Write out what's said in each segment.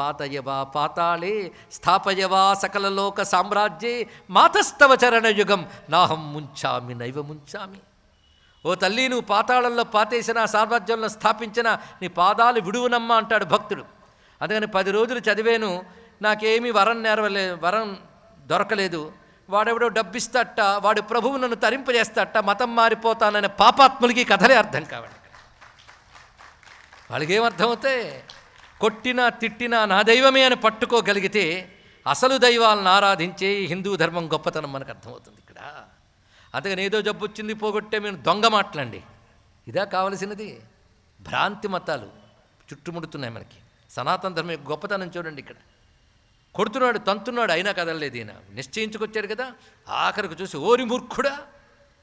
పాతయవా పాతాళే స్థాపయవా సకలలోక సామ్రాజ్యే మాతస్తవ చరణయుగం నాహం ముంచామి నైవ ముంచామి. ఓ తల్లి నువ్వు పాతాళంలో పాతేసిన సామ్రాజ్యంలో స్థాపించిన నీ పాదాలు విడువునమ్మా అంటాడు భక్తుడు. అందుకని పది రోజులు చదివాను నాకేమీ వరం నేరవలే వరం దొరకలేదు. వాడెవడో డబ్బిస్తట వాడి ప్రభువు నన్ను తరింపజేస్తట మతం మారిపోతాననే పాపాత్ములకి కథలే అర్థం కావాలి. వాళ్ళకి ఏమర్థమవుతాయి కొట్టినా తిట్టినా నా దైవమే అని పట్టుకోగలిగితే అసలు దైవాలను ఆరాధించే హిందూ ధర్మం గొప్పతనం మనకు అర్థమవుతుంది ఇక్కడ. అందుకని ఏదో జబ్బు వచ్చింది పోగొట్టే మేము దొంగ మాటలండి. ఇదా కావలసినది. భ్రాంతి మతాలు చుట్టుముడుతున్నాయి మనకి. సనాతన ధర్మం గొప్పతనం చూడండి ఇక్కడ. కొడుతున్నాడు తంతున్నాడు అయినా కదలలేదు ఈయన. నిశ్చయించుకొచ్చాడు కదా. ఆఖరికి చూసి ఓరి మూర్ఖుడా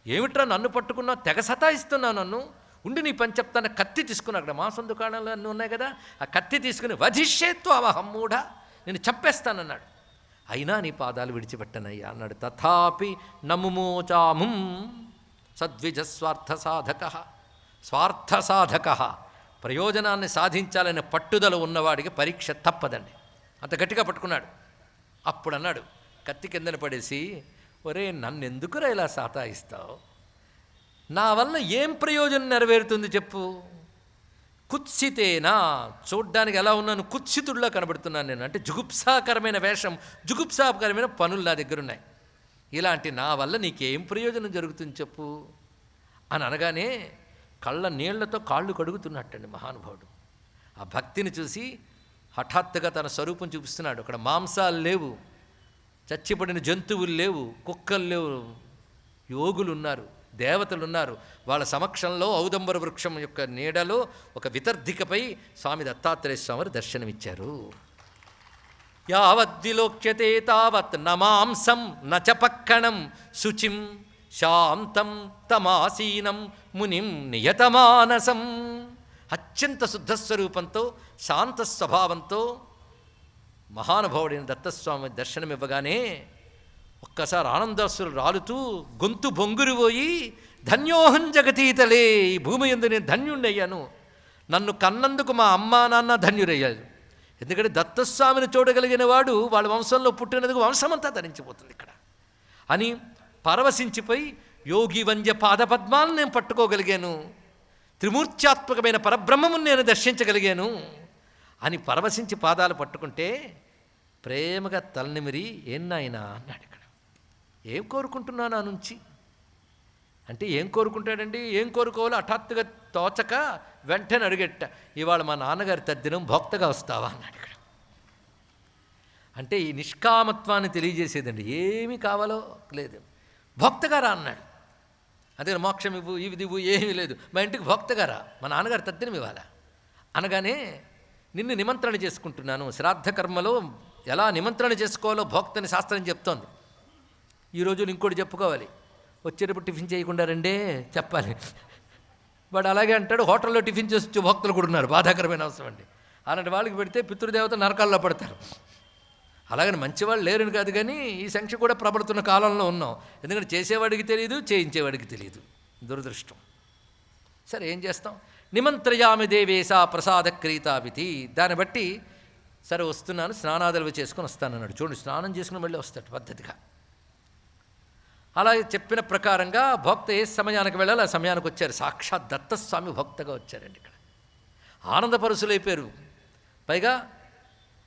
ఏమిట్రా నన్ను పట్టుకున్నా తెగ సతాయిస్తున్నావు నన్ను. ఉండి నీ పని చెప్తాను కత్తి తీసుకుని అక్కడ మాంసం దుకాణంలో అన్నీ ఉన్నాయి కదా ఆ కత్తి తీసుకుని వధిష్యేత్తు అవహమ్మూఢ నేను చంపేస్తానన్నాడు. అయినా నీ పాదాలు విడిచిపెట్టనయ్యా అన్నాడు. తథాపి నముమోచాముం సద్విజ స్వార్థ సాధక స్వార్థ సాధక ప్రయోజనాన్ని సాధించాలనే పట్టుదల ఉన్నవాడికి పరీక్ష తప్పదండి. అంత గట్టిగా పట్టుకున్నాడు. అప్పుడు అన్నాడు కత్తి కిందన పడేసి ఒరే నన్ను ఎందుకురా ఇలా సాతాయిస్తావు? నా వల్ల ఏం ప్రయోజనం నెరవేరుతుంది చెప్పు? కుత్సితేనా? చూడ్డానికి ఎలా ఉన్నాను? కుత్సితుడిలా కనబడుతున్నాను నేను. అంటే జుగుప్సాకరమైన వేషం జుగుప్సాకరమైన పనులు నా దగ్గర ఉన్నాయి. ఇలాంటి నా వల్ల నీకేం ప్రయోజనం జరుగుతుంది చెప్పు? అని అనగానే కళ్ళ నీళ్ళతో కాళ్ళు కడుగుతున్నట్టండి మహానుభావుడు. ఆ భక్తిని చూసి హఠాత్తుగా తన స్వరూపం చూపిస్తున్నాడు. అక్కడ మాంసాలు లేవు చచ్చిపడిన జంతువులు లేవు కుక్కలు లేవు యోగులు ఉన్నారు. దేవతలు ఉన్నారు వాళ్ళ సమక్షంలో ఔదంబర వృక్షం యొక్క నీడలో ఒక వితర్ధికపై స్వామి దత్తాత్రేయ స్వామి దర్శనమిచ్చారు. యావద్విలోక్యతే తావత్ నమాంసం నచ పక్కణం శుచిం శాంతం తమాసీనం మునిం నియతమానసం. అత్యంత శుద్ధస్వరూపంతో శాంత స్వభావంతో మహానుభావుడైన దత్తస్వామి దర్శనమివ్వగానే ఒక్కసారి ఆనందాసులు రాలుతూ గొంతు బొంగురిపోయి ధన్యోహం జగతీతలే ఈ భూమి ఎందు నేను ధన్యుణ్ణయ్యాను. నన్ను కన్నందుకు మా అమ్మా నాన్న ధన్యురయ్యారు. ఎందుకంటే దత్తస్వామిని చూడగలిగిన వాడు వాళ్ళ వంశంలో పుట్టినందుకు వంశమంతా ధరించిపోతుంది ఇక్కడ. అని పరవశించిపోయి యోగి వంద్య పాదపద్మాలను నేను పట్టుకోగలిగాను. త్రిమూర్త్యాత్మకమైన పరబ్రహ్మమును నేను దర్శించగలిగాను. అని పరవశించి పాదాలు పట్టుకుంటే ప్రేమగా తలనిమిరి ఏం నాయనా? అన్నాడు ఇక్కడ. ఏం కోరుకుంటున్నాను ఆ నుంచి? అంటే ఏం కోరుకుంటాడండి? ఏం కోరుకోవాలో హఠాత్తుగా తోచక వెంటనే అడిగెట్ట ఇవాళ మా నాన్నగారి తద్దినం భోక్తగా వస్తావా? అన్నాడు ఇక్కడ. అంటే ఈ నిష్కామత్వాన్ని తెలియజేసేదండి. ఏమి కావాలో లేదు. భోక్తగా రా అన్నాడు. అదే మోక్షం ఇవ్వు ఇవి ఇవ్వు ఏమీ లేదు. మా ఇంటికి భోక్తగా రా. మా నాన్నగారి తద్దినం ఇవ్వాలా? అనగానే నిన్ను నిమంత్రణ చేసుకుంటున్నాను. శ్రాద్ధకర్మలో ఎలా నిమంత్రణ చేసుకోవాలో భోక్తని శాస్త్రం చెప్తోంది. ఈరోజు ఇంకోటి చెప్పుకోవాలి. వచ్చేటప్పుడు టిఫిన్ చేయకుండా రండే చెప్పాలి. వాడు అలాగే అంటాడు హోటల్లో టిఫిన్ చేసి వచ్చే భక్తులు కూడా ఉన్నారు బాధాకరమైన అవసరం అండి. అలాంటి వాళ్ళకి పెడితే పితృదేవత నరకాల్లో పడతారు. అలాగని మంచివాళ్ళు లేరని కాదు కానీ ఈ సంఖ్య కూడా ప్రబడుతున్న కాలంలో ఉన్నాం. ఎందుకంటే చేసేవాడికి తెలియదు చేయించేవాడికి తెలియదు. దురదృష్టం. సరే ఏం చేస్తాం? నిమంత్రయామి దేవేశా ప్రసాద క్రీతాపితి దాన్ని బట్టి సరే వస్తున్నాను స్నానాదలు చేసుకొని వస్తానన్నాడు. చూడండి స్నానం చేసుకుని మళ్ళీ వస్తాడు పద్ధతిగా. అలా చెప్పిన ప్రకారంగా భక్త ఏ సమయానికి వెళ్ళాలి ఆ సమయానికి వచ్చారు. సాక్షాత్ దత్తస్వామి భక్తగా వచ్చారండి ఇక్కడ. ఆనందపరుసులైపోయారు పైగా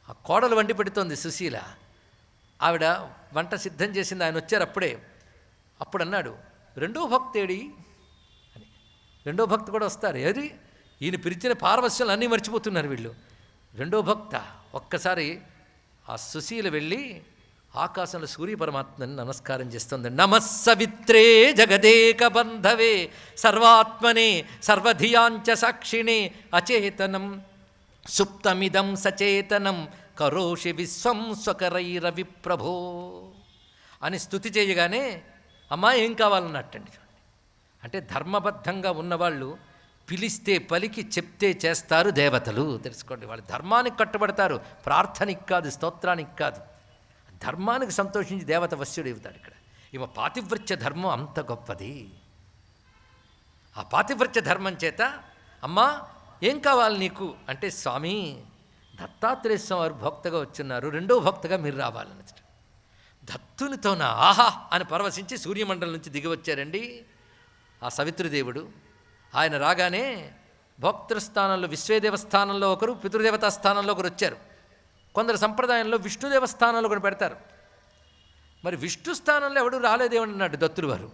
ఆ కోడలు వండి పెడుతోంది సుశీల. ఆవిడ వంట సిద్ధం చేసింది ఆయన వచ్చారు అప్పుడే. అప్పుడు అన్నాడు రెండో భక్తేడి అని. రెండో భక్త కూడా వస్తారు. ఏది? ఈయన పిలిచిన పారవస్యాలు అన్నీ మర్చిపోతున్నారు వీళ్ళు. రెండో భక్త. ఒక్కసారి ఆ సుశీల వెళ్ళి ఆకాశంలో సూర్య పరమాత్మని నమస్కారం చేస్తుంది. నమస్సవిత్రే జగదేక బంధవే సర్వాత్మనే సర్వధియాంచ సాక్షిణే అచేతనం సుప్తమిదం సచేతనం కరోషి విశ్వం స్వకరైరవి ప్రభో అని స్థుతి చేయగానే అమ్మా ఏం కావాలన్నట్టండి చూడండి. అంటే ధర్మబద్ధంగా ఉన్నవాళ్ళు పిలిస్తే పలికి చెప్తే చేస్తారు దేవతలు. తెలుసుకోండి వాళ్ళు ధర్మానికి కట్టుబడతారు ప్రార్థనకి కాదు స్తోత్రానికి కాదు. ధర్మానికి సంతోషించి దేవత వశ్యుడు అవుతాడు ఇక్కడ. ఈమె పాతివ్రత్య ధర్మం అంత గొప్పది. ఆ పాతివ్రత్య ధర్మం చేత అమ్మా ఏం కావాలి నీకు? అంటే స్వామి దత్తాత్రేయ స్వామి వారు భక్తగా వచ్చున్నారు. రెండో భక్తగా మీరు రావాలని దత్తునితోన ఆహా అని పరవశించి సూర్యమండలం నుంచి దిగి వచ్చారండి ఆ సవితృదేవుడు ఆయన రాగానే భోక్తృస్థానంలో విశ్వేదేవస్థానంలో ఒకరు పితృదేవతా స్థానంలో ఒకరు వచ్చారు. కొందరు సంప్రదాయంలో విష్ణు దేవస్థానాలు కూడా పెడతారు. మరి విష్ణు స్థానంలో ఎవడు రాలేదేమని అన్నాడు దత్తులు వారు.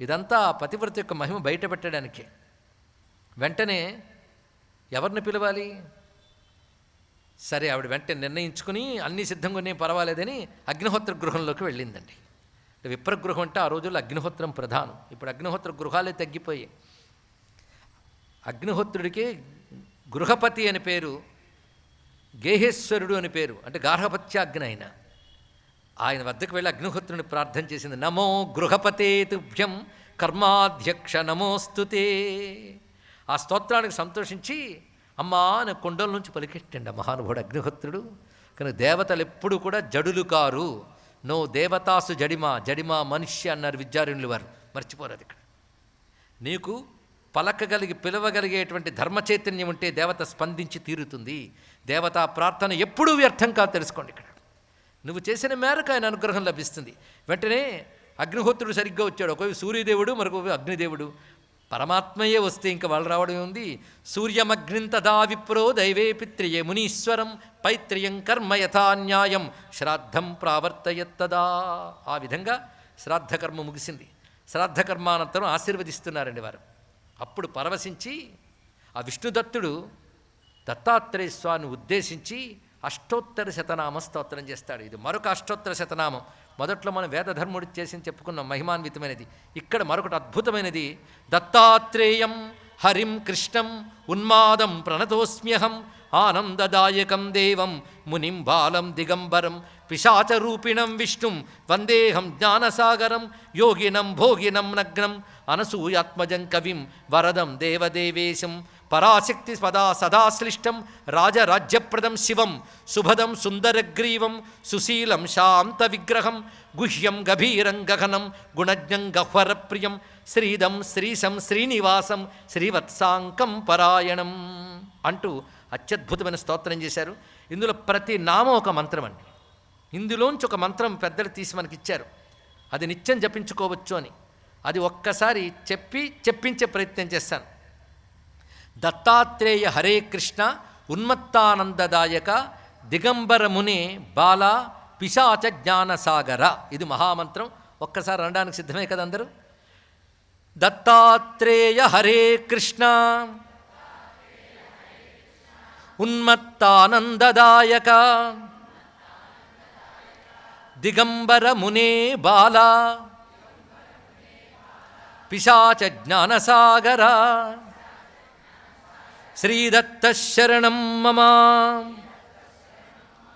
ఇదంతా పతివ్రత యొక్క మహిమ బయట పెట్టడానికే. వెంటనే ఎవరిని పిలవాలి? సరే ఆవిడ వెంటనే నిర్ణయించుకుని అన్ని సిద్ధంగా ఉన్నాయి పర్వాలేదని అగ్నిహోత్ర గృహంలోకి వెళ్ళిందండి. విప్రగృహం అంటే ఆ రోజుల్లో అగ్నిహోత్రం ప్రధానం. ఇప్పుడు అగ్నిహోత్ర గృహాలే తగ్గిపోయాయి. అగ్నిహోత్రుడికి గృహపతి అని పేరు గేహేశ్వరుడు అని పేరు అంటే గార్హపత్యాగ్ని ఆయన. ఆయన వద్దకు వెళ్ళి అగ్నిహోత్రుని ప్రార్థన చేసింది నమో గృహపతే తుభ్యం కర్మాధ్యక్ష నమోస్తుతే ఆ స్తోత్రానికి సంతోషించి అమ్మా అని కొండల నుంచి పలికెట్టండి మహానుభావుడు అగ్నిహోత్రుడు. కానీ దేవతలు ఎప్పుడు కూడా జడులు కారు. నో దేవతాసు జడిమా జడిమా మనిషి అన్నారు విద్యారణులు వారు. మర్చిపోరాదు ఇక్కడ. నీకు పలకగలిగి పిలవగలిగేటువంటి ధర్మ చైతన్యం ఉంటే దేవత స్పందించి తీరుతుంది. దేవతా ప్రార్థన ఎప్పుడూ వ్యర్థం కాదు తెలుసుకోండి ఇక్కడ. నువ్వు చేసిన మేరకు ఆయన అనుగ్రహం లభిస్తుంది. వెంటనే అగ్నిహోత్రుడు సరిగ్గా వచ్చాడు. ఒకవి సూర్యదేవుడు మరొక అగ్నిదేవుడు. పరమాత్మయే వస్తే ఇంకా వాళ్ళు రావడం ఉంది. సూర్యమగ్నింతదా విప్రో దైవే పిత్రియే మునీశ్వరం పైత్రియం కర్మ యథాన్యాయం శ్రాద్ధం ప్రావర్తయత్తదా. ఆ విధంగా శ్రాద్ధకర్మ ముగిసింది. శ్రాద్ధకర్మానంతరం ఆశీర్వదిస్తున్నారండి వారు. అప్పుడు పరవశించి ఆ విష్ణుదత్తుడు దత్తాత్రేయ స్వామిని ఉద్దేశించి అష్టోత్తర శతనామ స్తోత్రం చేస్తాడు. ఇది మరొక అష్టోత్తర శతనామం. మొదట్లో మనం వేదధర్ముడు చేసి చెప్పుకున్నాం మహిమాన్వితమైనది. ఇక్కడ మరొకటి అద్భుతమైనది. దత్తాత్రేయం హరిం కృష్ణం ఉన్మాదం ప్రణతోస్మ్యహం ఆనందదాయకం దేవం మునిం బాలం దిగంబరం పిశాచరూపిణం విష్ణుం వందేహం జ్ఞానసాగరం యోగినం భోగినం నగ్నం అనసూయాత్మజం కవిం వరదం దేవదేవేశం పరాశక్తి సదా సదాశ్లిష్టం రాజరాజ్యప్రదం శివం శుభదం సుందరగ్రీవం సుశీలం శాంత విగ్రహం గుహ్యం గభీరం గగనం గుణజ్ఞం గహ్వరప్రియం శ్రీదం శ్రీశం శ్రీనివాసం శ్రీవత్సాంకం పరాయణం అంటూ అత్యద్భుతమైన స్తోత్రం చేశారు. ఇందులో ప్రతి నామం ఒక మంత్రం అండి. ఇందులోంచి ఒక మంత్రం పెద్దలు తీసి మనకి ఇచ్చారు. అది నిత్యం జపించుకోవచ్చు అని. అది ఒక్కసారి చెప్పి చెప్పించే ప్రయత్నం చేస్తాను. దత్తాత్రేయ హరే కృష్ణ ఉన్మత్తానందదాయక దిగంబరముని బాల పిశాచ జ్ఞానసాగర. ఇది మహామంత్రం. ఒక్కసారి అనడానికి సిద్ధమే కదా అందరూ? దత్తాత్రేయ హరే కృష్ణ. ఉన్మత్తానందదాయక దిగంబర మునే బాల పిశాచ జ్ఞానసాగర శ్రీదత్త శరణం మమ